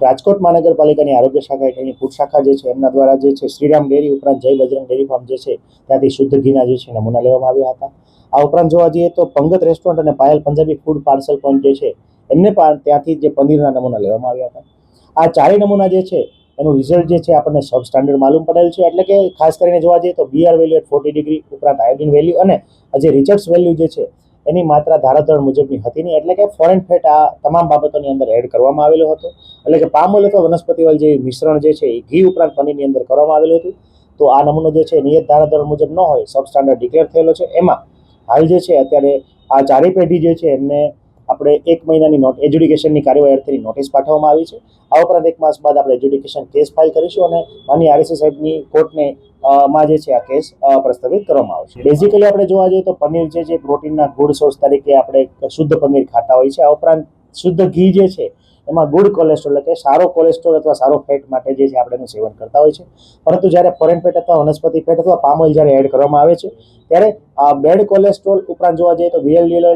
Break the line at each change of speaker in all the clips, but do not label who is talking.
રાજકોટ મહાનગરપાલિકાની આરોગ્ય શાખા હેઠળની ફૂડ શાખા જે છે, એમના દ્વારા જે છે, શ્રીરામ ડેરી ઉપરાંત જય બજરંગ ડેરી ફાર્મ જે છે, ત્યાંથી શુદ્ધ ઘીના જે છે, નમૂના લેવામાં આવ્યા હતા. આ ઉપરાંત જોવા જઈએ તો પંગત રેસ્ટોરન્ટ અને Payal Punjabi food parcel point જે છે, એમને પણ ત્યાંથી જે પનીરના નમૂના લેવામાં આવ્યા હતા. આ ચારેય નમૂના જે છે, એનું રિઝલ્ટ જે છે, આપણને સબ સ્ટાન્ડર્ડ માલુમ પડેલ છે. એટલે કે ખાસ કરીને જોવા જઈએ તો BR value at forty degree ઉપરાંત આયોડિન વેલ્યુ અને જે રિચર્ડ્સ વેલ્યુ જે છે એની માત્રા ધારાધોરણ મુજબની હતી નહીં. એટલે કે ફોરેન ફેટ આ તમામ બાબતોની અંદર એડ કરવામાં આવેલો હતો. એટલે કે પામ ઓઇલ અથવા વનસ્પતિ ઓઇલ જે મિશ્રણ જે છે એ ઘી ઉપરાંત પનીરની અંદર કરવામાં આવેલું હતું. તો આ નમૂનો જે છે નિયત ધારાધોરણ મુજબ ન હોય સબ સ્ટાન્ડર્ડ ડિક્લેર થયેલો છે. એમાં હાલ જે છે અત્યારે આ ચારેય પેઢી જે છે એમને આપણે એક મહિનાની નોટ એજ્યુડિકેશનની કાર્યવાહી અર્થેની નોટિસ પાઠવવામાં આવી છે. આ ઉપરાંત એક માસ બાદ આપણે એજ્યુડિકેશન કેસ ફાઇલ કરીશું અને માની આરએસી સાહેબની કોર્ટને માં જે છે આ કેસ અ, પ્રસ્તાવિત કરવામાં આવશે. બેઝિકલી આપણે જોવા જઈએ તો પનીર જે છે પ્રોટીનના ગુડ સોર્સ તરીકે આપણે શુદ્ધ પનીર ખાતા હોય છે આ ઉપરાંત શુદ્ધ ઘી જે છે એમાં ગુડ કોલેસ્ટ્રોલ એટલે સારો કોલેસ્ટ્રોલ અથવા સારો ફેટ માટે જે છે આપણે એનું સેવન કરતા હોય છે પરંતુ જ્યારે ફોરેન ફેટ અથવા વનસ્પતિ ફેટ અથવા પામ ઓઇલ જ્યારે એડ કરવામાં આવે છે ત્યારે બેડ કોલેસ્ટ્રોલ ઉપરાંત જોવા જઈએ તો વીએલડીએલ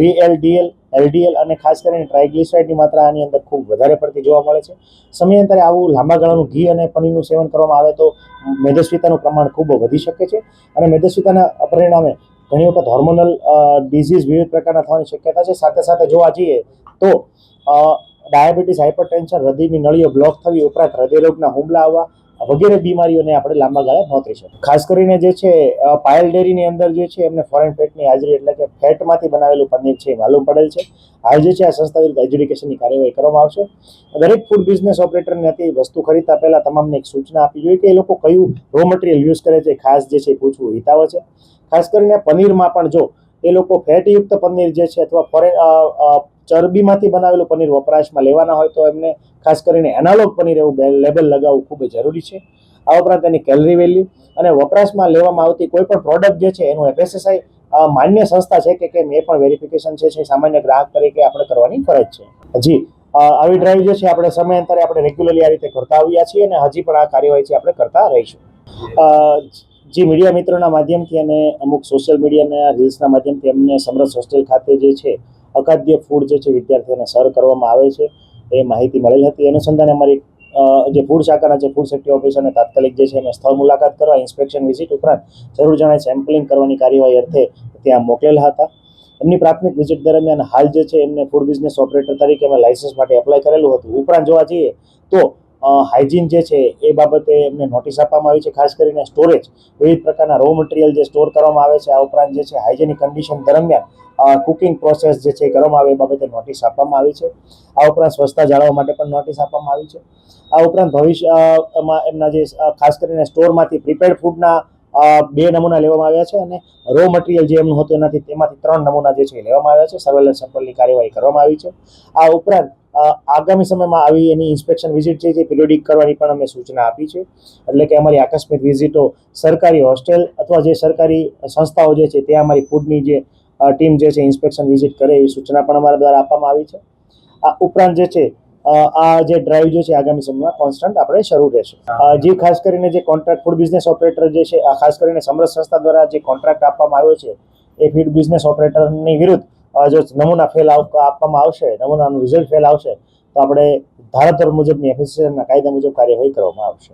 વીએલડીએલ એલડીએલ અને ખાસ કરીને ટ્રાઇગ્લિસરાઇડની માત્રા આની અંદર ખૂબ વધારે પડતી જોવા મળે છે. સમયાંતરે આવું લાંબા ગાળાનું ઘી અને પનીરનું સેવન કરવામાં આવે તો મેદસ્વીતાનું પ્રમાણ ખૂબ વધી શકે છે અને મેદસ્વીતાના પરિણામે ઘણી વખત હોર્મોનલ ડિઝીઝ વિવિધ પ્રકારના થવાની શક્યતા છે. સાથે સાથે જોવા જઈએ તો ડાયાબિટીસ હાઇપરટેન્શન હૃદયની નળીઓ બ્લોક થવી ઉપરાંત હૃદયરોગના હુમલા આવવા વગેરે બીમારીઓને આપણે લાંબા ગાળે નોતરી શકીએ ખાસ કરીને જે છે પાયલ ડેરીની અંદર જે છે, એમને ફોરેન ફેટની હાજરી એટલે કે ફેટમાંથી બનાવેલું પનીર છે, એ માલુમ પડેલ છે. હાલ જે છે, આ સંસ્થા વિરુદ્ધ એજ્યુડિકેશનની કાર્યવાહી કરવામાં આવશે. દરેક ફૂડ બિઝનેસ ઓપરેટરને હતી વસ્તુ ખરીદતા પહેલા તમામને એક સૂચના આપવી જોઈએ કે એ લોકો કયું રો મટીરિયલ યુઝ કરે છે ખાસ જે છે, એ પૂછવું હિતાવ છે. ખાસ કરીને પનીરમાં પણ જો એ લોકો ફેટયુક્ત પનીર જે છે અથવા ફોરેન ચરબીમાંથી બનાવેલું પનીર વપરાશમાં લેવાના હોય તો એમને ખાસ કરીને એનાલોગ પનીર એવું લેબલ લગાવવું ખૂબ જરૂરી છે. આ ઉપરાંત એની કેલરી વેલ્યુ અને વપરાશમાં લેવામાં આવતી કોઈ પણ પ્રોડક્ટ જે છે એનું એફએસએસઆઈ માન્ય સંસ્થા છે કે કેમ એ પણ વેરિફિકેશન છે સામાન્ય ગ્રાહક તરીકે આપણે કરવાની ફરજ છે. જી આવી ડ્રાઈવ જે છે આપણે સમયાંતરે આપણે રેગ્યુલરલી આ રીતે કરતા આવ્યા છીએ અને હજી પણ આ કાર્યવાહી છે આપણે કરતા રહીશું. જે મીડિયા મિત્રોના માધ્યમથી અને અમુક સોશિયલ મીડિયાના રીલ્સના માધ્યમથી અમને સમરસ હોસ્ટેલ ખાતે જે છે અખાદ્ય ફૂડ જે છે વિદ્યાર્થીઓને સર્વ કરવામાં આવે છે, એ માહિતી મળેલ હતી. અનુસંધાને અમારી જે ફૂડ શાખાના જે ફૂડ સેફ્ટી ઓફિસરને તાત્કાલિક જે છે એમને સ્થળ મુલાકાત કરવા ઇન્સ્પેક્શન વિઝિટ ઉપરાંત જરૂર જણાય સેમ્પલિંગ કરવાની કાર્યવાહી અર્થે ત્યાં મોકલેલા હતા. એમની પ્રાથમિક વિઝિટ દરમિયાન હાલ જે છે એમને ફૂડ બિઝનેસ ઓપરેટર તરીકે અમે લાયસન્સ માટે એપ્લાય કરેલું હતું. ઉપરાંત જોવા જઈએ તો હાઇજીન જે છે એ બાબતે એમને નોટિસ આપવામાં આવી છે, ખાસ કરીને સ્ટોરેજ વિવિધ પ્રકારના રો મટીરિયલ જે સ્ટોર કરવામાં આવે છે, આ ઉપરાંત જે છે હાઇજેનિક કન્ડિશન દરમિયાન કુકિંગ પ્રોસેસ જે છે કરવામાં આવે, એ બાબતે નોટિસ આપવામાં આવી છે. આ ઉપરાંત સ્વચ્છતા જાળવવા માટે પણ નોટિસ આપવામાં આવી છે. આ ઉપરાંત ભવિષ્યમાં એમના જે ખાસ કરીને સ્ટોરમાંથી પ્રિપેર્ડ ફૂડના બે નમૂના લેવામાં આવ્યા છે અને રો મટીરિયલ જે એમનું હતું એનાથી, તેમાંથી ત્રણ નમૂના જે છે લેવામાં આવ્યા છે. સર્વેલન્સ સેમ્પલની કાર્યવાહી કરવામાં આવી છે. આ ઉપરાંત આગામી સમયમાં આવી એની ઇન્સ્પેક્શન વિઝિટ છે જે પિરિયોડિક કરવાની પણ અમે સૂચના આપી છે. એટલે કે અમારી આકસ્મિક વિઝિટો સરકારી હોસ્ટેલ અથવા જે સરકારી સંસ્થાઓ જે છે, ત્યાં અમારી ફૂડની જે ટીમ જે છે ઇન્સ્પેક્શન વિઝિટ કરે એવી સૂચના પણ અમારા દ્વારા આપવામાં આવી છે. આ ઉપરાંત જે છે આ જે ડ્રાઈવ જે છે, આગામી સમયમાં કોન્સ્ટન્ટ આપણે શરૂ રહેશે. જે ખાસ કરીને જે કોન્ટ્રાક્ટ ફૂડ બિઝનેસ ઓપરેટર જે છે, આ ખાસ કરીને સમરસ સંસ્થા દ્વારા જે કોન્ટ્રાક્ટ આપવામાં આવ્યો છે, એ ફીડ બિઝનેસ ઓપરેટરની વિરુદ્ધ જો નમૂના ફેલ આપ- આપવામાં આવશે, નમૂનાનું રિઝલ્ટ ફેલ આવશે, તો આપણે ધારાધોરણ મુજબની એફએસએસના કાયદા મુજબ કાર્યવાહી કરવામાં આવશે.